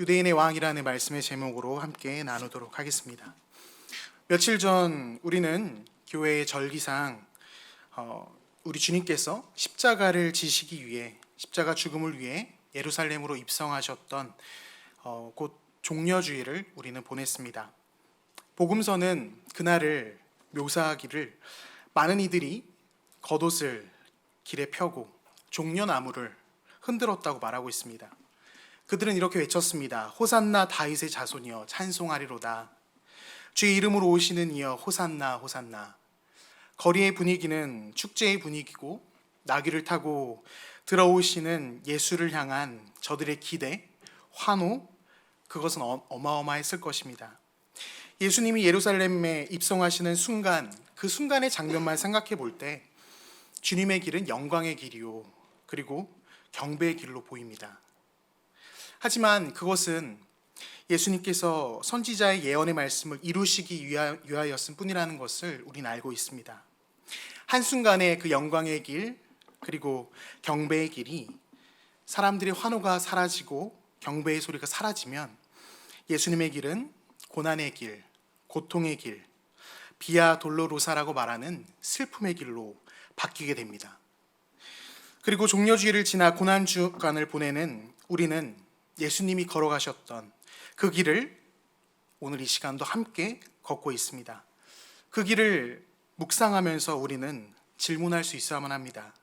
유대인의 왕이라는 말씀의 제목으로 함께 나누도록 하겠습니다. 며칠 전 우리는 교회의 절기상 어, 우리 주님께서 십자가를 지시기 위해 십자가 죽음을 위해 예루살렘으로 입성하셨던 어, 곧 종려주의를 우리는 보냈습니다. 복음서는 그날을 묘사하기를 많은 이들이 겉옷을 길에 펴고 종려나무를 흔들었다고 말하고 있습니다. 그들은 이렇게 외쳤습니다. 호산나 다윗의 자손이여 찬송하리로다. 주의 이름으로 오시는 이여 호산나 호산나. 거리의 분위기는 축제의 분위기고 나귀를 타고 들어오시는 예수를 향한 저들의 기대, 환호 그것은 어- 어마어마했을 것입니다. 예수님이 예루살렘에 입성하시는 순간 그 순간의 장면만 생각해 볼 때 주님의 길은 영광의 길이요 그리고 경배의 길로 보입니다. 하지만 그것은 예수님께서 선지자의 예언의 말씀을 이루시기 위하- 위하였을 뿐이라는 것을 우리는 알고 있습니다. 한순간에 그 영광의 길 그리고 경배의 길이 사람들의 환호가 사라지고 경배의 소리가 사라지면 예수님의 길은 고난의 길, 고통의 길, 비아 돌로로사라고 말하는 슬픔의 길로 바뀌게 됩니다. 그리고 종려주의를 지나 고난 주간을 보내는 우리는 예수님이 걸어가셨던 그 길을 오늘 이 시간도 함께 걷고 있습니다. 그 길을 묵상하면서 우리는 질문할 수 있어야만 합니다.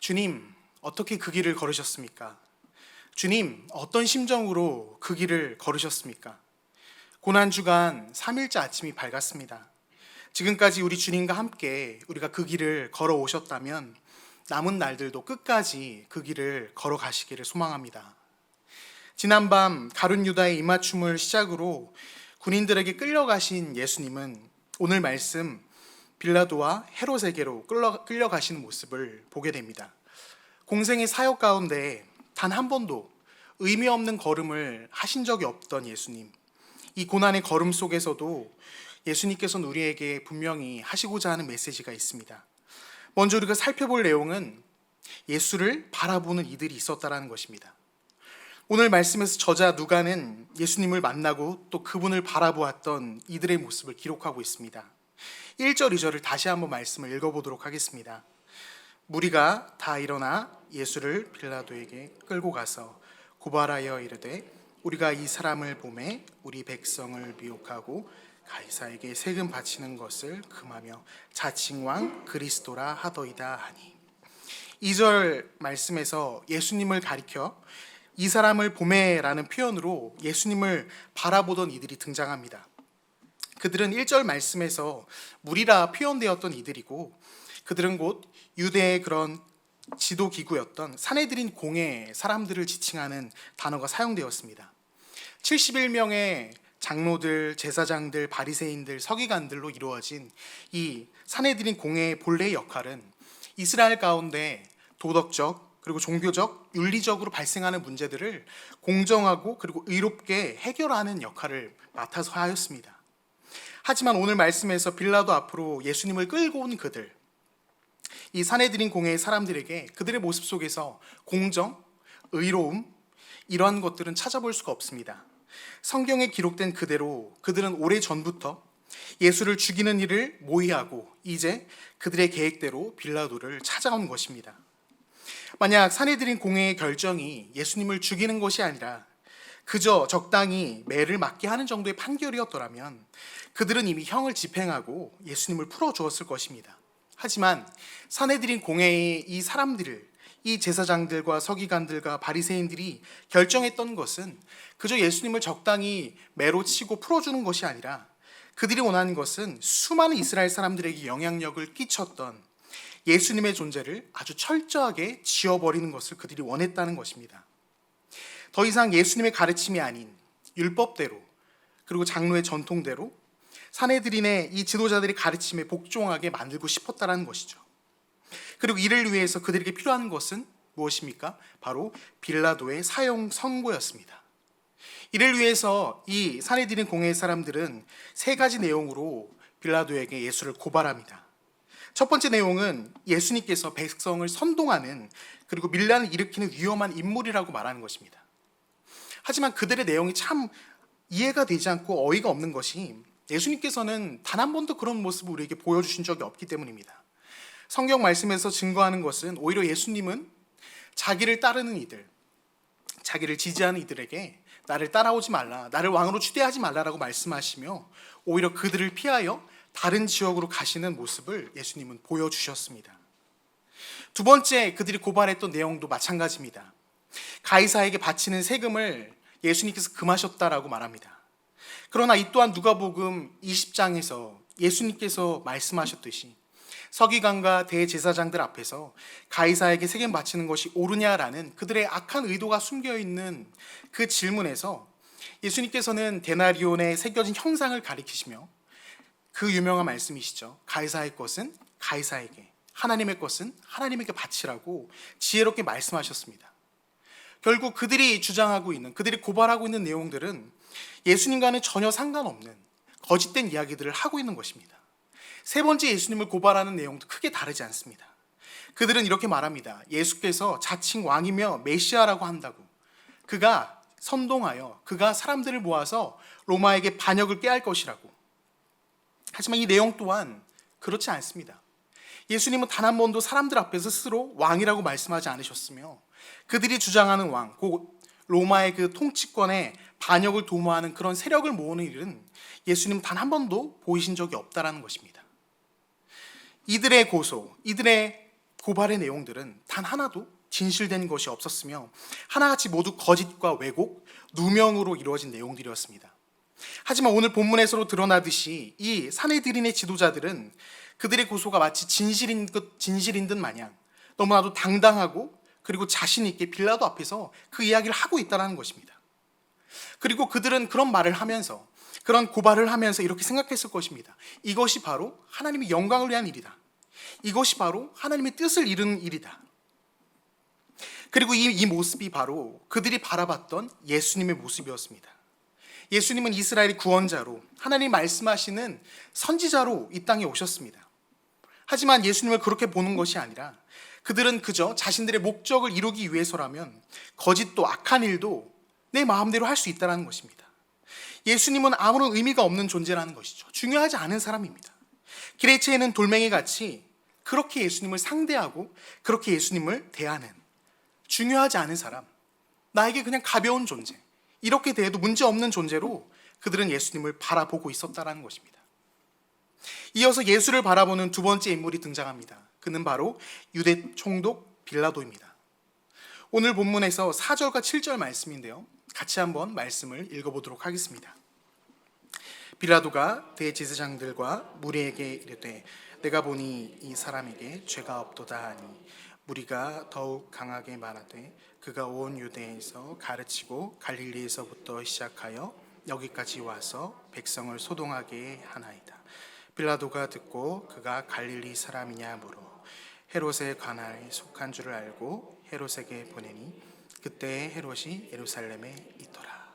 주님, 어떻게 그 길을 걸으셨습니까? 주님, 어떤 심정으로 그 길을 걸으셨습니까? 고난주간 3일째 아침이 밝았습니다. 지금까지 우리 주님과 함께 우리가 그 길을 걸어오셨다면 남은 날들도 끝까지 그 길을 걸어가시기를 소망합니다. 지난밤 가룟 유다의 입맞춤을 시작으로 군인들에게 끌려가신 예수님은 오늘 말씀 빌라도와 헤롯에게로 끌려, 끌려가시는 모습을 보게 됩니다. 공생의 사역 가운데 단 한 번도 의미 없는 걸음을 하신 적이 없던 예수님. 이 고난의 걸음 속에서도 예수님께서는 우리에게 분명히 하시고자 하는 메시지가 있습니다. 먼저 우리가 살펴볼 내용은 예수를 바라보는 이들이 있었다라는 것입니다. 오늘 말씀에서 저자 누가는 예수님을 만나고 또 그분을 바라보았던 이들의 모습을 기록하고 있습니다. 1절, 2절을 다시 한번 말씀을 읽어보도록 하겠습니다. 무리가 다 일어나 예수를 빌라도에게 끌고 가서 고발하여 이르되 우리가 이 사람을 보매 우리 백성을 미혹하고 가이사에게 세금 바치는 것을 금하며 자칭 왕 그리스도라 하더이다 하니 2절 말씀에서 예수님을 가리켜 이 사람을 보매라는 표현으로 예수님을 바라보던 이들이 등장합니다. 그들은 1절 말씀에서 무리라 표현되었던 이들이고 그들은 곧 유대의 그런 지도 기구였던 사내들인 공의 사람들을 지칭하는 단어가 사용되었습니다. 71명의 장로들, 제사장들, 바리새인들, 서기관들로 이루어진 이 사내들인 공의 본래의 역할은 이스라엘 가운데 도덕적 그리고 종교적, 윤리적으로 발생하는 문제들을 공정하고 그리고 의롭게 해결하는 역할을 맡아서 하였습니다. 하지만 오늘 말씀에서 빌라도 앞으로 예수님을 끌고 온 그들, 이 사내들인 공회의 사람들에게 그들의 모습 속에서 공정, 의로움 이러한 것들은 찾아볼 수가 없습니다. 성경에 기록된 그대로 그들은 오래 전부터 예수를 죽이는 일을 모의하고 이제 그들의 계획대로 빌라도를 찾아온 것입니다. 만약 사내들인 공회의 결정이 예수님을 죽이는 것이 아니라 그저 적당히 매를 맞게 하는 정도의 판결이었더라면 그들은 이미 형을 집행하고 예수님을 풀어 주었을 것입니다. 하지만 사내들인 공회의 이 사람들을 이 제사장들과 서기관들과 바리새인들이 결정했던 것은 그저 예수님을 적당히 매로 치고 풀어주는 것이 아니라 그들이 원하는 것은 수많은 이스라엘 사람들에게 영향력을 끼쳤던 예수님의 존재를 아주 철저하게 지워버리는 것을 그들이 원했다는 것입니다. 더 이상 예수님의 가르침이 아닌 율법대로 그리고 장로의 전통대로 사내들인의 이 지도자들의 가르침에 복종하게 만들고 싶었다라는 것이죠. 그리고 이를 위해서 그들에게 필요한 것은 무엇입니까? 바로 빌라도의 사형 선고였습니다. 이를 위해서 이 사내들인 공회의 사람들은 세 가지 내용으로 빌라도에게 예수를 고발합니다. 첫 번째 내용은 예수님께서 백성을 선동하는 그리고 밀란을 일으키는 위험한 인물이라고 말하는 것입니다. 하지만 그들의 내용이 참 이해가 되지 않고 어이가 없는 것이 예수님께서는 단 한 번도 그런 모습을 우리에게 보여주신 적이 없기 때문입니다. 성경 말씀에서 증거하는 것은 오히려 예수님은 자기를 따르는 이들, 자기를 지지하는 이들에게 나를 따라오지 말라, 나를 왕으로 추대하지 말라라고 말씀하시며 오히려 그들을 피하여 다른 지역으로 가시는 모습을 예수님은 보여주셨습니다. 두 번째 그들이 고발했던 내용도 마찬가지입니다. 가이사에게 바치는 세금을 예수님께서 금하셨다라고 말합니다. 그러나 이 또한 누가복음 20장에서 예수님께서 말씀하셨듯이 서기관과 대제사장들 앞에서 가이사에게 세금 바치는 것이 옳으냐라는 그들의 악한 의도가 숨겨 있는 그 질문에서 예수님께서는 데나리온에 새겨진 형상을 가리키시며 그 유명한 말씀이시죠. 가이사의 것은 가이사에게, 하나님의 것은 하나님에게 바치라고 지혜롭게 말씀하셨습니다. 결국 그들이 주장하고 있는, 그들이 고발하고 있는 내용들은 예수님과는 전혀 상관없는 거짓된 이야기들을 하고 있는 것입니다. 세 번째 예수님을 고발하는 내용도 크게 다르지 않습니다. 그들은 이렇게 말합니다. 예수께서 자칭 왕이며 메시아라고 한다고. 그가 선동하여 그가 사람들을 모아서 로마에게 반역을 깨할 것이라고. 하지만 이 내용 또한 그렇지 않습니다. 예수님은 단 한 번도 사람들 앞에서 스스로 왕이라고 말씀하지 않으셨으며 그들이 주장하는 왕, 곧 로마의 그 통치권에 반역을 도모하는 그런 세력을 모으는 일은 예수님 단 한 번도 보이신 적이 없다라는 것입니다. 이들의 고소, 이들의 고발의 내용들은 단 하나도 진실된 것이 없었으며 하나같이 모두 거짓과 왜곡, 누명으로 이루어진 내용들이었습니다. 하지만 오늘 본문에서로 드러나듯이 이 사내들인의 지도자들은 그들의 고소가 마치 진실인 것 진실인 듯 마냥 너무나도 당당하고 그리고 자신 있게 빌라도 앞에서 그 이야기를 하고 있다는 것입니다. 그리고 그들은 그런 말을 하면서 그런 고발을 하면서 이렇게 생각했을 것입니다. 이것이 바로 하나님의 영광을 위한 일이다. 이것이 바로 하나님의 뜻을 이루는 일이다. 그리고 이, 이 모습이 바로 그들이 바라봤던 예수님의 모습이었습니다. 예수님은 이스라엘의 구원자로 하나님 말씀하시는 선지자로 이 땅에 오셨습니다. 하지만 예수님을 그렇게 보는 것이 아니라 그들은 그저 자신들의 목적을 이루기 위해서라면 거짓도 악한 일도 내 마음대로 할 수 있다는 것입니다. 예수님은 아무런 의미가 없는 존재라는 것이죠. 중요하지 않은 사람입니다. 기레체에는 돌멩이 같이 그렇게 예수님을 상대하고 그렇게 예수님을 대하는 중요하지 않은 사람, 나에게 그냥 가벼운 존재, 이렇게 대해도 문제 없는 존재로 그들은 예수님을 바라보고 있었다라는 것입니다. 이어서 예수를 바라보는 두 번째 인물이 등장합니다. 그는 바로 유대 총독 빌라도입니다. 오늘 본문에서 4절과 7절 말씀인데요. 같이 한번 말씀을 읽어보도록 하겠습니다. 빌라도가 대제사장들과 무리에게 이르되 내가 보니 이 사람에게 죄가 없도다 하니 무리가 더욱 강하게 말하되 그가 온 유대에서 가르치고 갈릴리에서부터 시작하여 여기까지 와서 백성을 소동하게 하나이다. 빌라도가 듣고 그가 갈릴리 사람이냐 물어 헤롯의 관할에 속한 줄을 알고 헤롯에게 보내니 그때 헤롯이 예루살렘에 있더라.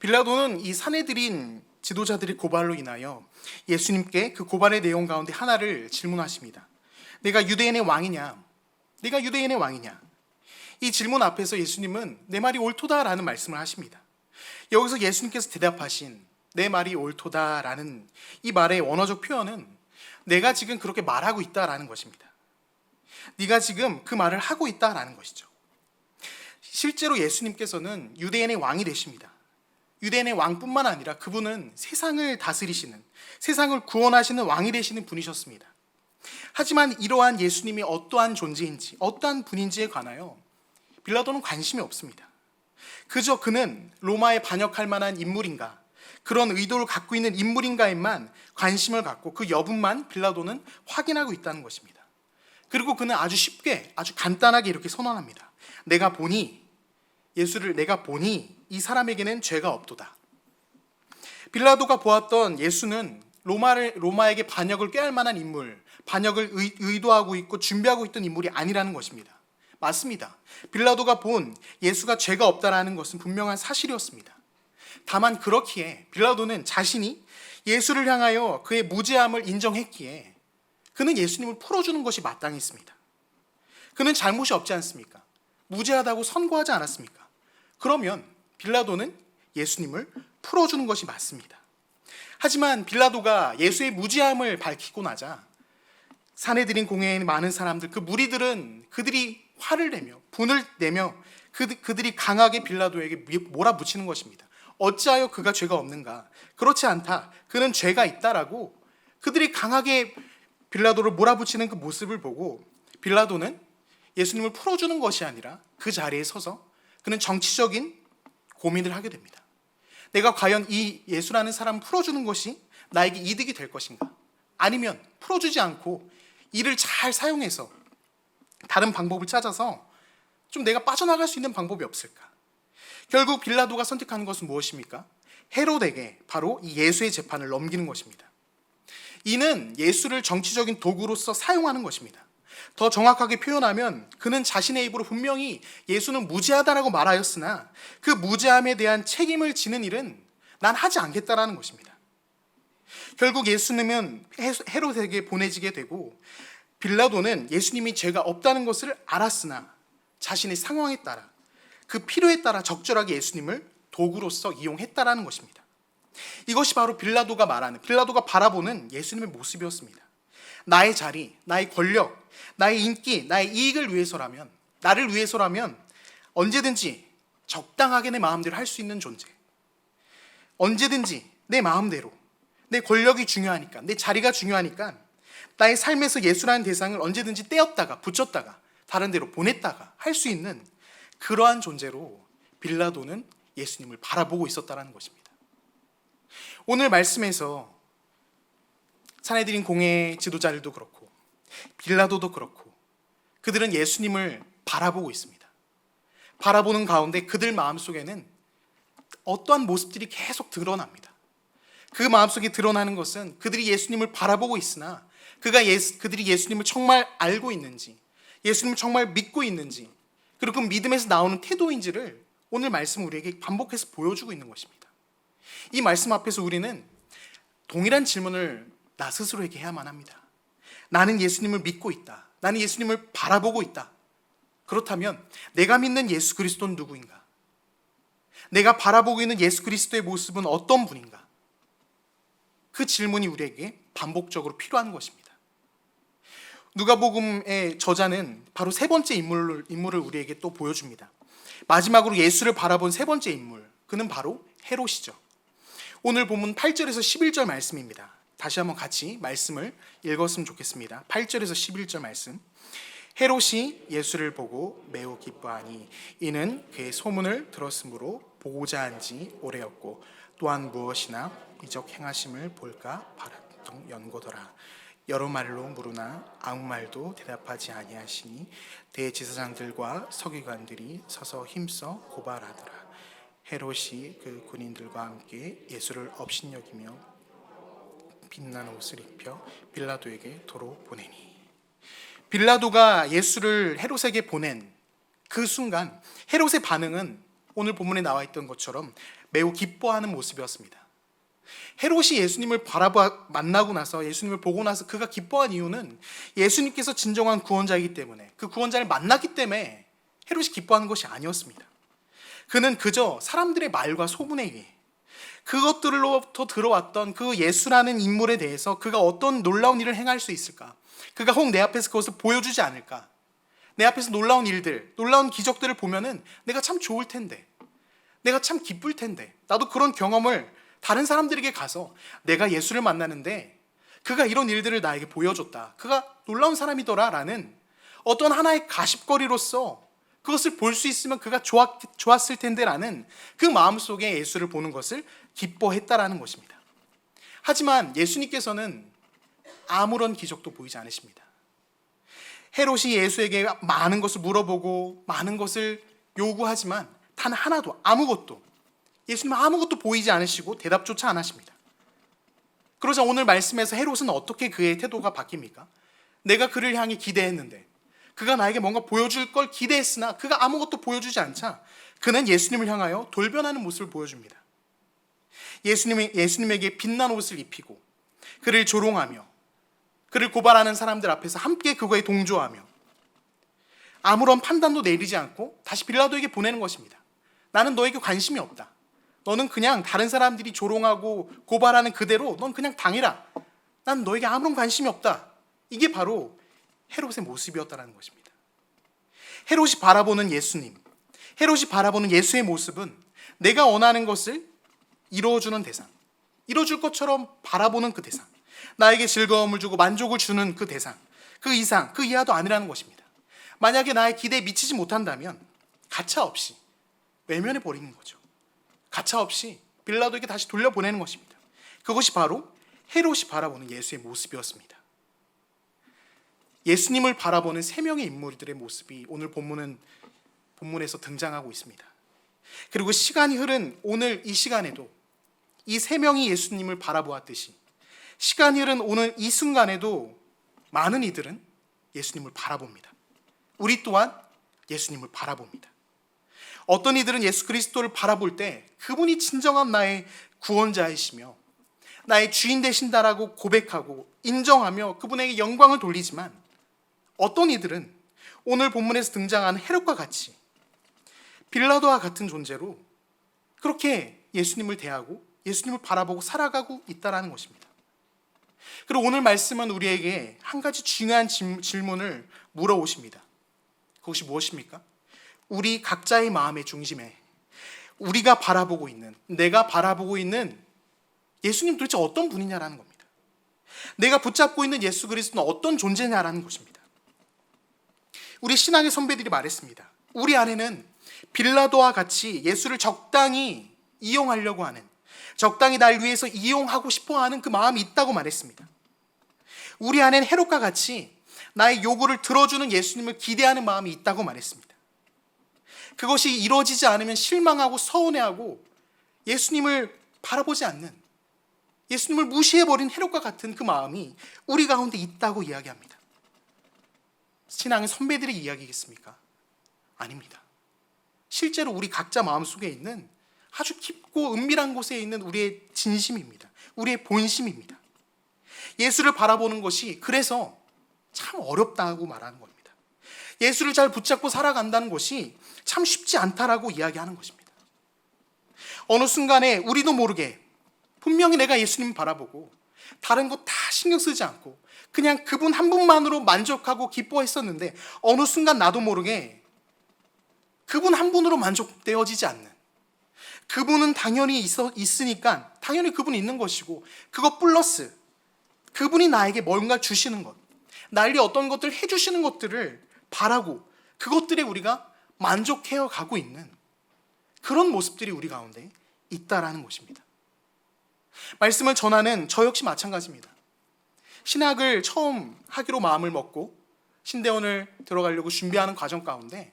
빌라도는 이 사내들인 지도자들의 고발로 인하여 예수님께 그 고발의 내용 가운데 하나를 질문하십니다. 내가 유대인의 왕이냐? 내가 유대인의 왕이냐? 이 질문 앞에서 예수님은 내 말이 옳도다라는 말씀을 하십니다. 여기서 예수님께서 대답하신 내 말이 옳도다라는 이 말의 원어적 표현은 내가 지금 그렇게 말하고 있다라는 것입니다. 네가 지금 그 말을 하고 있다라는 것이죠. 실제로 예수님께서는 유대인의 왕이 되십니다. 유대인의 왕뿐만 아니라 그분은 세상을 다스리시는 세상을 구원하시는 왕이 되시는 분이셨습니다. 하지만 이러한 예수님이 어떠한 존재인지 어떠한 분인지에 관하여 빌라도는 관심이 없습니다. 그저 그는 로마에 반역할 만한 인물인가 그런 의도를 갖고 있는 인물인가에만 관심을 갖고 그 여분만 빌라도는 확인하고 있다는 것입니다. 그리고 그는 아주 쉽게 아주 간단하게 이렇게 선언합니다. 내가 보니 예수를 내가 보니 이 사람에게는 죄가 없도다. 빌라도가 보았던 예수는 로마를 로마에게 반역을 꾀할 만한 인물, 반역을 의, 의도하고 있고 준비하고 있던 인물이 아니라는 것입니다. 맞습니다. 빌라도가 본 예수가 죄가 없다라는 것은 분명한 사실이었습니다. 다만 그렇기에 빌라도는 자신이 예수를 향하여 그의 무죄함을 인정했기에 그는 예수님을 풀어주는 것이 마땅했습니다. 그는 잘못이 없지 않습니까? 무죄하다고 선고하지 않았습니까? 그러면 빌라도는 예수님을 풀어주는 것이 맞습니다. 하지만 빌라도가 예수의 무지함을 밝히고 나자 사내들인 공회에 많은 사람들 그 무리들은 그들이 화를 내며 분을 내며 그, 그들이 강하게 빌라도에게 몰아붙이는 것입니다. 어찌하여 그가 죄가 없는가? 그렇지 않다. 그는 죄가 있다라고 그들이 강하게 빌라도를 몰아붙이는 그 모습을 보고 빌라도는 예수님을 풀어주는 것이 아니라 그 자리에 서서 그는 정치적인 고민을 하게 됩니다. 내가 과연 이 예수라는 사람을 풀어주는 것이 나에게 이득이 될 것인가? 아니면 풀어주지 않고 이를 잘 사용해서 다른 방법을 찾아서 좀 내가 빠져나갈 수 있는 방법이 없을까? 결국 빌라도가 선택하는 것은 무엇입니까? 헤롯에게 바로 이 예수의 재판을 넘기는 것입니다. 이는 예수를 정치적인 도구로서 사용하는 것입니다. 더 정확하게 표현하면 그는 자신의 입으로 분명히 예수는 무죄하다라고 말하였으나 그 무죄함에 대한 책임을 지는 일은 난 하지 않겠다라는 것입니다. 결국 예수님은 헤롯에게 보내지게 되고 빌라도는 예수님이 죄가 없다는 것을 알았으나 자신의 상황에 따라 그 필요에 따라 적절하게 예수님을 도구로서 이용했다라는 것입니다. 이것이 바로 빌라도가 말하는 빌라도가 바라보는 예수님의 모습이었습니다. 나의 자리, 나의 권력, 나의 인기, 나의 이익을 위해서라면 나를 위해서라면 언제든지 적당하게 내 마음대로 할 수 있는 존재. 언제든지 내 마음대로 내 권력이 중요하니까 내 자리가 중요하니까 나의 삶에서 예수라는 대상을 언제든지 떼었다가 붙였다가 다른 데로 보냈다가 할 수 있는 그러한 존재로 빌라도는 예수님을 바라보고 있었다라는 것입니다. 오늘 말씀에서 사내들인 공회 지도자들도 그렇고 빌라도도 그렇고 그들은 예수님을 바라보고 있습니다. 바라보는 가운데 그들 마음속에는 어떠한 모습들이 계속 드러납니다. 그 마음속에 드러나는 것은 그들이 예수님을 바라보고 있으나 그가 예수, 그들이 예수님을 정말 알고 있는지 예수님을 정말 믿고 있는지 그리고 그 믿음에서 나오는 태도인지를 오늘 말씀 우리에게 반복해서 보여주고 있는 것입니다. 이 말씀 앞에서 우리는 동일한 질문을 나 스스로에게 해야만 합니다. 나는 예수님을 믿고 있다. 나는 예수님을 바라보고 있다. 그렇다면 내가 믿는 예수 그리스도는 누구인가? 내가 바라보고 있는 예수 그리스도의 모습은 어떤 분인가? 그 질문이 우리에게 반복적으로 필요한 것입니다. 누가복음의 저자는 바로 세 번째 인물을, 인물을 우리에게 또 보여줍니다. 마지막으로 예수를 바라본 세 번째 인물, 그는 바로 헤롯이죠. 오늘 본문 8절에서 11절 말씀입니다. 다시 한번 같이 말씀을 읽었으면 좋겠습니다. 8절에서 11절 말씀. 헤롯이 예수를 보고 매우 기뻐하니 이는 그의 소문을 들었으므로 보고자 한 지 오래였고 또한 무엇이나 이적 행하심을 볼까 바랐던 연고더라. 여러 말로 물으나 아무 말도 대답하지 아니하시니 대제사장들과 서기관들이 서서 힘써 고발하더라. 헤롯이 그 군인들과 함께 예수를 업신여기며 빛나는 옷을 입혀 빌라도에게 도로 보내니 빌라도가 예수를 헤롯에게 보낸 그 순간 헤롯의 반응은 오늘 본문에 나와 있던 것처럼 매우 기뻐하는 모습이었습니다. 헤롯이 예수님을 바라봐 만나고 나서 예수님을 보고 나서 그가 기뻐한 이유는 예수님께서 진정한 구원자이기 때문에 그 구원자를 만났기 때문에 헤롯이 기뻐하는 것이 아니었습니다. 그는 그저 사람들의 말과 소문에 의해 그것들로부터 들어왔던 그 예수라는 인물에 대해서 그가 어떤 놀라운 일을 행할 수 있을까? 그가 혹 내 앞에서 그것을 보여주지 않을까? 내 앞에서 놀라운 일들, 놀라운 기적들을 보면은 내가 참 좋을 텐데, 내가 참 기쁠 텐데, 나도 그런 경험을 다른 사람들에게 가서 내가 예수를 만나는데 그가 이런 일들을 나에게 보여줬다. 그가 놀라운 사람이더라. 라는 어떤 하나의 가십거리로서 그것을 볼 수 있으면 그가 좋았, 좋았을 텐데 라는 그 마음 속에 예수를 보는 것을 기뻐했다라는 것입니다. 하지만 예수님께서는 아무런 기적도 보이지 않으십니다. 헤롯이 예수에게 많은 것을 물어보고 많은 것을 요구하지만 단 하나도 아무것도 예수님 아무것도 보이지 않으시고 대답조차 안 하십니다. 그러자 오늘 말씀에서 헤롯은 어떻게 그의 태도가 바뀝니까? 내가 그를 향해 기대했는데 그가 나에게 뭔가 보여줄 걸 기대했으나 그가 아무것도 보여주지 않자 그는 예수님을 향하여 돌변하는 모습을 보여줍니다. 예수님이, 예수님에게 빛난 옷을 입히고 그를 조롱하며 그를 고발하는 사람들 앞에서 함께 그거에 동조하며 아무런 판단도 내리지 않고 다시 빌라도에게 보내는 것입니다. 나는 너에게 관심이 없다. 너는 그냥 다른 사람들이 조롱하고 고발하는 그대로 넌 그냥 당해라. 난 너에게 아무런 관심이 없다. 이게 바로 헤롯의 모습이었다는 것입니다. 헤롯이 바라보는 예수님, 헤롯이 바라보는 예수의 모습은 내가 원하는 것을 이루어주는 대상, 이루어줄 것처럼 바라보는 그 대상, 나에게 즐거움을 주고 만족을 주는 그 대상, 그 이상, 그 이하도 아니라는 것입니다. 만약에 나의 기대에 미치지 못한다면 가차 없이 외면해 버리는 거죠. 가차 없이 빌라도에게 다시 돌려보내는 것입니다. 그것이 바로 헤롯이 바라보는 예수의 모습이었습니다. 예수님을 바라보는 세 명의 인물들의 모습이 오늘 본문은 본문에서 등장하고 있습니다. 그리고 시간이 흐른 오늘 이 시간에도 이 세 명이 예수님을 바라보았듯이 시간이 흐른 오늘 이 순간에도 많은 이들은 예수님을 바라봅니다. 우리 또한 예수님을 바라봅니다. 어떤 이들은 예수 그리스도를 바라볼 때 그분이 진정한 나의 구원자이시며 나의 주인 되신다라고 고백하고 인정하며 그분에게 영광을 돌리지만 어떤 이들은 오늘 본문에서 등장하는 헤롯과 같이 빌라도와 같은 존재로 그렇게 예수님을 대하고 예수님을 바라보고 살아가고 있다라는 것입니다. 그리고 오늘 말씀은 우리에게 한 가지 중요한 질문을 물어오십니다. 그것이 무엇입니까? 우리 각자의 마음의 중심에 우리가 바라보고 있는, 내가 바라보고 있는 예수님 도대체 어떤 분이냐라는 겁니다. 내가 붙잡고 있는 예수 그리스도는 어떤 존재냐라는 것입니다. 우리 신앙의 선배들이 말했습니다. 우리 안에는 빌라도와 같이 예수를 적당히 이용하려고 하는, 적당히 날 위해서 이용하고 싶어 하는 그 마음이 있다고 말했습니다. 우리 안에는 헤롯과 같이 나의 요구를 들어주는 예수님을 기대하는 마음이 있다고 말했습니다. 그것이 이루어지지 않으면 실망하고 서운해하고 예수님을 바라보지 않는 예수님을 무시해버린 헤롯과 같은 그 마음이 우리 가운데 있다고 이야기합니다. 신앙의 선배들의 이야기겠습니까? 아닙니다. 실제로 우리 각자 마음속에 있는 아주 깊고 은밀한 곳에 있는 우리의 진심입니다. 우리의 본심입니다. 예수를 바라보는 것이 그래서 참 어렵다고 말하는 겁니다. 예수를 잘 붙잡고 살아간다는 것이 참 쉽지 않다라고 이야기하는 것입니다. 어느 순간에 우리도 모르게 분명히 내가 예수님 바라보고 다른 거 다 신경 쓰지 않고 그냥 그분 한 분만으로 만족하고 기뻐했었는데 어느 순간 나도 모르게 그분 한 분으로 만족되어지지 않는 그분은 당연히 있어, 있으니까 당연히 그분이 있는 것이고 그것 플러스 그분이 나에게 뭔가 주시는 것 나에게 어떤 것들을 해주시는 것들을 바라고 그것들에 우리가 만족해 가고 있는 그런 모습들이 우리 가운데 있다라는 것입니다. 말씀을 전하는 저 역시 마찬가지입니다. 신학을 처음 하기로 마음을 먹고 신대원을 들어가려고 준비하는 과정 가운데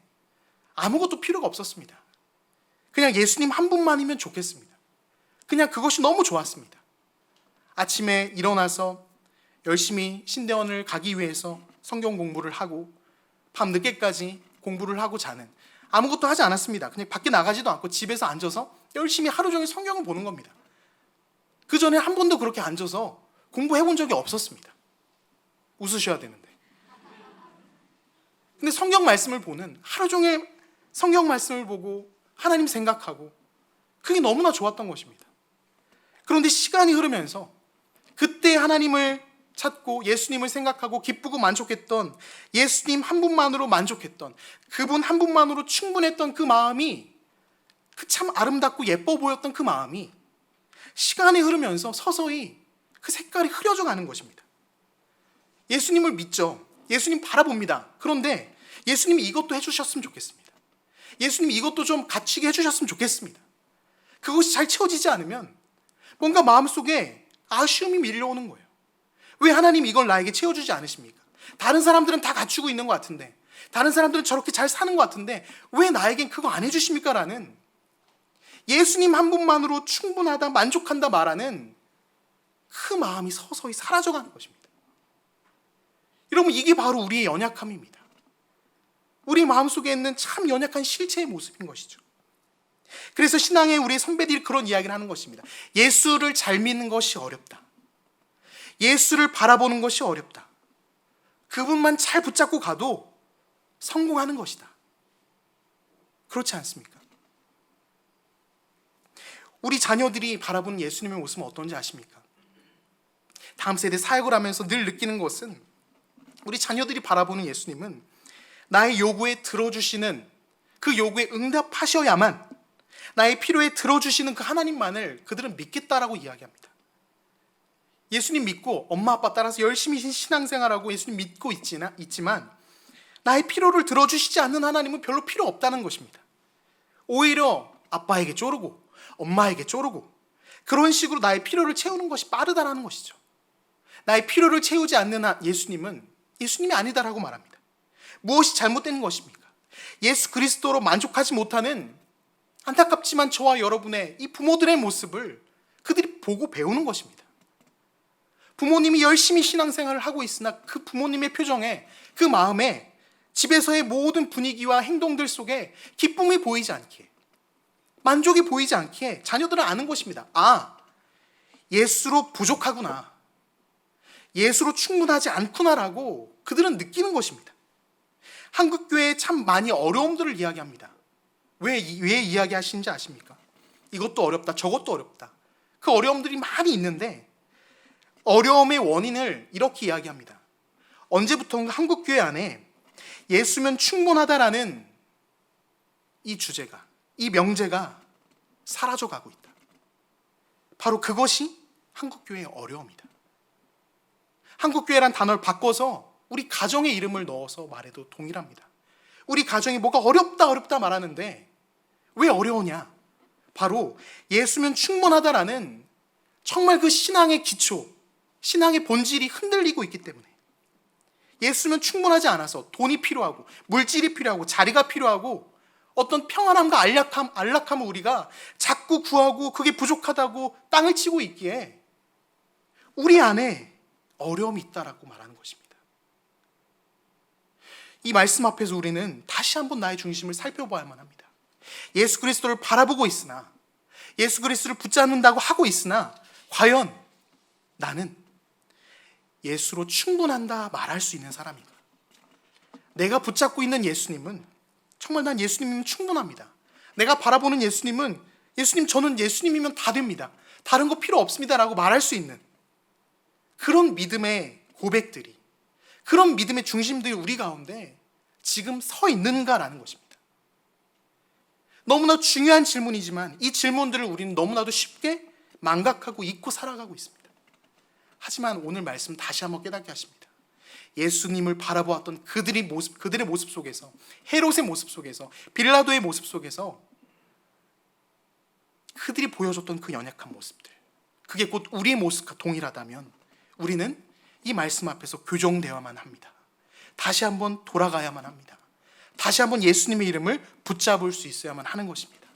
아무것도 필요가 없었습니다. 그냥 예수님 한 분만이면 좋겠습니다. 그냥 그것이 너무 좋았습니다. 아침에 일어나서 열심히 신대원을 가기 위해서 성경 공부를 하고 밤 늦게까지 공부를 하고 자는 아무것도 하지 않았습니다. 그냥 밖에 나가지도 않고 집에서 앉아서 열심히 하루 종일 성경을 보는 겁니다. 그 전에 한 번도 그렇게 앉아서 공부해 본 적이 없었습니다. 웃으셔야 되는데. 근데 성경 말씀을 보는 하루 종일 성경 말씀을 보고 하나님 생각하고 그게 너무나 좋았던 것입니다. 그런데 시간이 흐르면서 그때 하나님을 찾고 예수님을 생각하고 기쁘고 만족했던 예수님 한 분만으로 만족했던 그분 한 분만으로 충분했던 그 마음이 그 참 아름답고 예뻐 보였던 그 마음이 시간이 흐르면서 서서히 그 색깔이 흐려져 가는 것입니다. 예수님을 믿죠. 예수님 바라봅니다. 그런데 예수님이 이것도 해주셨으면 좋겠습니다. 예수님 이것도 좀 갖추게 해주셨으면 좋겠습니다. 그것이 잘 채워지지 않으면 뭔가 마음속에 아쉬움이 밀려오는 거예요. 왜 하나님 이걸 나에게 채워주지 않으십니까? 다른 사람들은 다 갖추고 있는 것 같은데, 다른 사람들은 저렇게 잘 사는 것 같은데, 왜 나에겐 그거 안 해주십니까? 라는 예수님 한 분만으로 충분하다, 만족한다 말하는 그 마음이 서서히 사라져가는 것입니다. 여러분, 이게 바로 우리의 연약함입니다. 우리 마음속에 있는 참 연약한 실체의 모습인 것이죠. 그래서 신앙의 우리 선배들이 그런 이야기를 하는 것입니다. 예수를 잘 믿는 것이 어렵다. 예수를 바라보는 것이 어렵다. 그분만 잘 붙잡고 가도 성공하는 것이다. 그렇지 않습니까? 우리 자녀들이 바라보는 예수님의 모습은 어떤지 아십니까? 다음 세대 사역을 하면서 늘 느끼는 것은 우리 자녀들이 바라보는 예수님은 나의 요구에 들어주시는 그 요구에 응답하셔야만 나의 필요에 들어주시는 그 하나님만을 그들은 믿겠다라고 이야기합니다. 예수님 믿고 엄마 아빠 따라서 열심히 신앙생활하고 예수님 믿고 있지만 나의 필요를 들어주시지 않는 하나님은 별로 필요 없다는 것입니다. 오히려 아빠에게 쪼르고 엄마에게 쪼르고 그런 식으로 나의 필요를 채우는 것이 빠르다라는 것이죠. 나의 필요를 채우지 않는 예수님은 예수님이 아니다라고 말합니다. 무엇이 잘못된 것입니까? 예수 그리스도로 만족하지 못하는 안타깝지만 저와 여러분의 이 부모들의 모습을 그들이 보고 배우는 것입니다. 부모님이 열심히 신앙생활을 하고 있으나 그 부모님의 표정에 그 마음에 집에서의 모든 분위기와 행동들 속에 기쁨이 보이지 않기에 만족이 보이지 않기에 자녀들은 아는 것입니다. 아, 예수로 부족하구나. 예수로 충분하지 않구나라고 그들은 느끼는 것입니다. 한국 교회에 참 많이 어려움들을 이야기합니다. 왜, 왜 이야기하시는지 아십니까? 이것도 어렵다, 저것도 어렵다. 그 어려움들이 많이 있는데 어려움의 원인을 이렇게 이야기합니다. 언제부턴가 한국 교회 안에 예수면 충분하다라는 이 주제가, 이 명제가 사라져 가고 있다. 바로 그것이 한국 교회의 어려움이다. 한국 교회란 단어를 바꿔서 우리 가정의 이름을 넣어서 말해도 동일합니다. 우리 가정이 뭐가 어렵다 어렵다 말하는데 왜 어려우냐? 바로 예수면 충분하다라는 정말 그 신앙의 기초, 신앙의 본질이 흔들리고 있기 때문에 예수면 충분하지 않아서 돈이 필요하고 물질이 필요하고 자리가 필요하고 어떤 평안함과 안락함, 안락함을 우리가 자꾸 구하고 그게 부족하다고 땅을 치고 있기에 우리 안에 어려움이 있다라고 말하는 것입니다. 이 말씀 앞에서 우리는 다시 한번 나의 중심을 살펴봐야만 합니다. 예수 그리스도를 바라보고 있으나 예수 그리스도를 붙잡는다고 하고 있으나 과연 나는 예수로 충분한다 말할 수 있는 사람인가? 내가 붙잡고 있는 예수님은 정말 난 예수님이면 충분합니다. 내가 바라보는 예수님은 예수님 저는 예수님이면 다 됩니다. 다른 거 필요 없습니다라고 말할 수 있는 그런 믿음의 고백들이 그런 믿음의 중심들이 우리 가운데 지금 서 있는가라는 것입니다. 너무나 중요한 질문이지만 이 질문들을 우리는 너무나도 쉽게 망각하고 잊고 살아가고 있습니다. 하지만 오늘 말씀 다시 한번 깨닫게 하십니다. 예수님을 바라보았던 그들의 모습, 그들의 모습 속에서, 헤롯의 모습 속에서, 빌라도의 모습 속에서 그들이 보여줬던 그 연약한 모습들, 그게 곧 우리의 모습과 동일하다면 우리는 이 말씀 앞에서 교정되어야만 합니다. 다시 한번 돌아가야만 합니다. 다시 한번 예수님의 이름을 붙잡을 수 있어야만 하는 것입니다.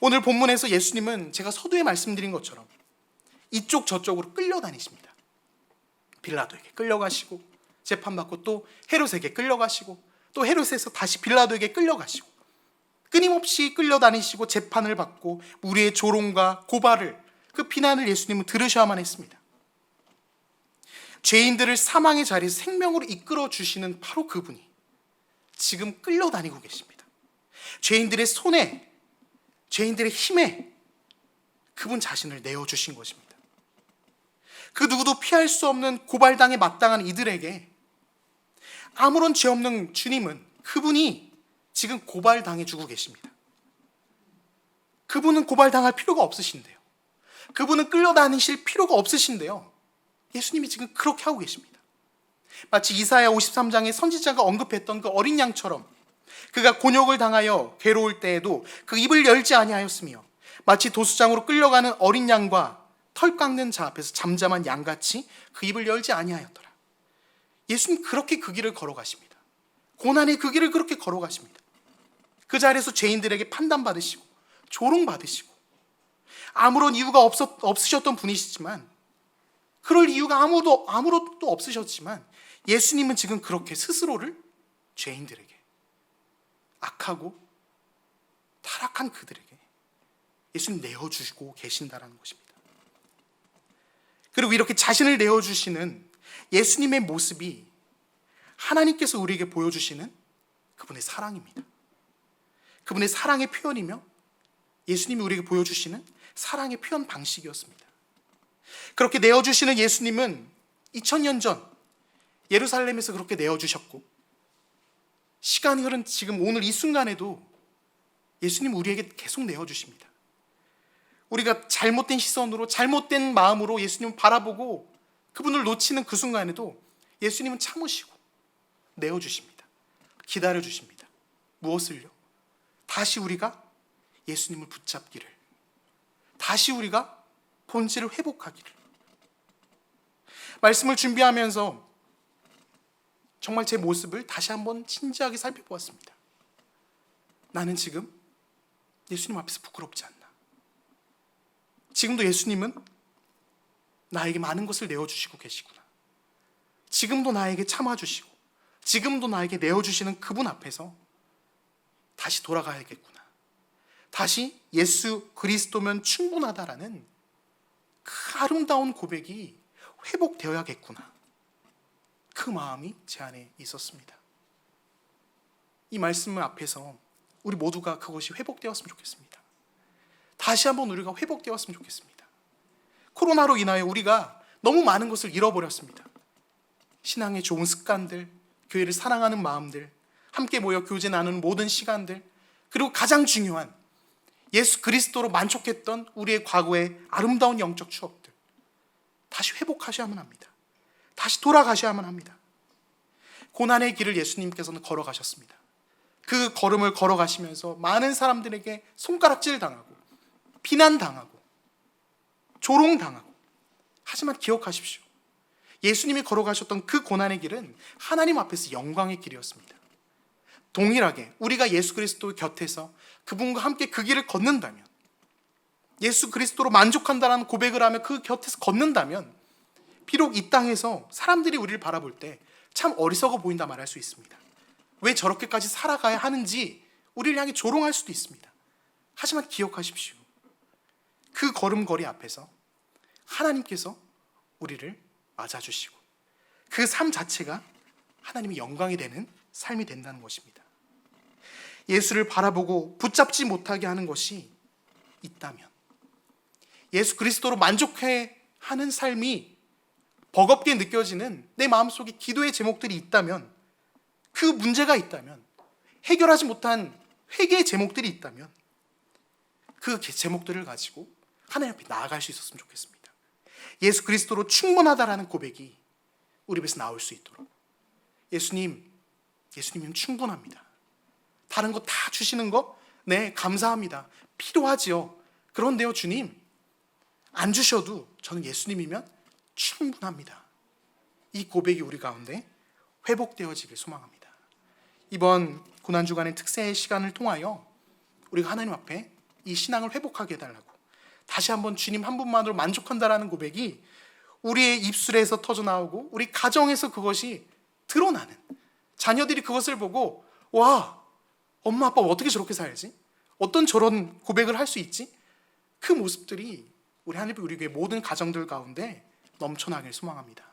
오늘 본문에서 예수님은 제가 서두에 말씀드린 것처럼 이쪽 저쪽으로 끌려다니십니다. 빌라도에게 끌려가시고 재판받고 또 헤롯에게 끌려가시고 또 헤롯에서 다시 빌라도에게 끌려가시고 끊임없이 끌려다니시고 재판을 받고 우리의 조롱과 고발을 그 비난을 예수님은 들으셔야만 했습니다. 죄인들을 사망의 자리에서 생명으로 이끌어 주시는 바로 그분이 지금 끌려다니고 계십니다. 죄인들의 손에, 죄인들의 힘에 그분 자신을 내어 주신 것입니다. 그 누구도 피할 수 없는 고발당에 마땅한 이들에게 아무런 죄 없는 주님은 그분이 지금 고발당해 주고 계십니다. 그분은 고발당할 필요가 없으신데요. 그분은 끌려다니실 필요가 없으신데요. 예수님이 지금 그렇게 하고 계십니다. 마치 이사야 53장의 선지자가 언급했던 그 어린 양처럼 그가 곤욕을 당하여 괴로울 때에도 그 입을 열지 아니하였으며 마치 도수장으로 끌려가는 어린 양과 털 깎는 자 앞에서 잠잠한 양같이 그 입을 열지 아니하였더라. 예수님 그렇게 그 길을 걸어가십니다. 고난의 그 길을 그렇게 걸어가십니다. 그 자리에서 죄인들에게 판단받으시고 조롱받으시고 아무런 이유가 없었, 없으셨던 분이시지만 그럴 이유가 아무도 아무것도 없으셨지만 예수님은 지금 그렇게 스스로를 죄인들에게 악하고 타락한 그들에게 예수님 내어 주시고 계신다라는 것입니다. 그리고 이렇게 자신을 내어주시는 예수님의 모습이 하나님께서 우리에게 보여주시는 그분의 사랑입니다. 그분의 사랑의 표현이며 예수님이 우리에게 보여주시는 사랑의 표현 방식이었습니다. 그렇게 내어주시는 예수님은 2000년 전 예루살렘에서 그렇게 내어주셨고 시간이 흐른 지금 오늘 이 순간에도 예수님 우리에게 계속 내어주십니다. 우리가 잘못된 시선으로 잘못된 마음으로 예수님을 바라보고 그분을 놓치는 그 순간에도 예수님은 참으시고 내어 주십니다. 기다려 주십니다. 무엇을요? 다시 우리가 예수님을 붙잡기를, 다시 우리가 본질을 회복하기를. 말씀을 준비하면서 정말 제 모습을 다시 한번 진지하게 살펴보았습니다. 나는 지금 예수님 앞에서 부끄럽지 않나. 지금도 예수님은 나에게 많은 것을 내어주시고 계시구나. 지금도 나에게 참아주시고, 지금도 나에게 내어주시는 그분 앞에서 다시 돌아가야겠구나. 다시 예수 그리스도면 충분하다라는 그 아름다운 고백이 회복되어야겠구나. 그 마음이 제 안에 있었습니다. 이 말씀을 앞에서 우리 모두가 그것이 회복되었으면 좋겠습니다. 다시 한번 우리가 회복되었으면 좋겠습니다. 코로나로 인하여 우리가 너무 많은 것을 잃어버렸습니다. 신앙의 좋은 습관들, 교회를 사랑하는 마음들, 함께 모여 교제 나누는 모든 시간들, 그리고 가장 중요한 예수 그리스도로 만족했던 우리의 과거의 아름다운 영적 추억들 다시 회복하셔야만 합니다. 다시 돌아가셔야만 합니다. 고난의 길을 예수님께서는 걸어가셨습니다. 그 걸음을 걸어가시면서 많은 사람들에게 손가락질 당하고 비난 당하고 조롱 당하고 하지만 기억하십시오. 예수님이 걸어가셨던 그 고난의 길은 하나님 앞에서 영광의 길이었습니다. 동일하게 우리가 예수 그리스도 곁에서 그분과 함께 그 길을 걷는다면 예수 그리스도로 만족한다는 고백을 하며 그 곁에서 걷는다면 비록 이 땅에서 사람들이 우리를 바라볼 때 참 어리석어 보인다 말할 수 있습니다. 왜 저렇게까지 살아가야 하는지 우리를 향해 조롱할 수도 있습니다. 하지만 기억하십시오. 그 걸음걸이 앞에서 하나님께서 우리를 맞아주시고 그 삶 자체가 하나님의 영광이 되는 삶이 된다는 것입니다. 예수를 바라보고 붙잡지 못하게 하는 것이 있다면 예수 그리스도로 만족해 하는 삶이 버겁게 느껴지는 내 마음속에 기도의 제목들이 있다면 그 문제가 있다면 해결하지 못한 회개의 제목들이 있다면 그 제목들을 가지고 하나님 앞에 나아갈 수 있었으면 좋겠습니다. 예수 그리스도로 충분하다라는 고백이 우리 입에서 나올 수 있도록 예수님, 예수님은 충분합니다. 다른 거 다 주시는 거? 네, 감사합니다. 필요하지요. 그런데요, 주님, 안 주셔도 저는 예수님이면 충분합니다. 이 고백이 우리 가운데 회복되어지길 소망합니다. 이번 고난 주간의 특세의 시간을 통하여 우리가 하나님 앞에 이 신앙을 회복하게 해달라고 다시 한번 주님 한 분만으로 만족한다라는 고백이 우리의 입술에서 터져 나오고 우리 가정에서 그것이 드러나는 자녀들이 그것을 보고 와 엄마 아빠 어떻게 저렇게 살지? 어떤 저런 고백을 할 수 있지? 그 모습들이 우리 하나님 우리 교회 모든 가정들 가운데 넘쳐나길 소망합니다.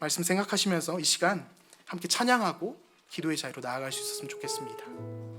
말씀 생각하시면서 이 시간 함께 찬양하고 기도의 자리로 나아갈 수 있었으면 좋겠습니다.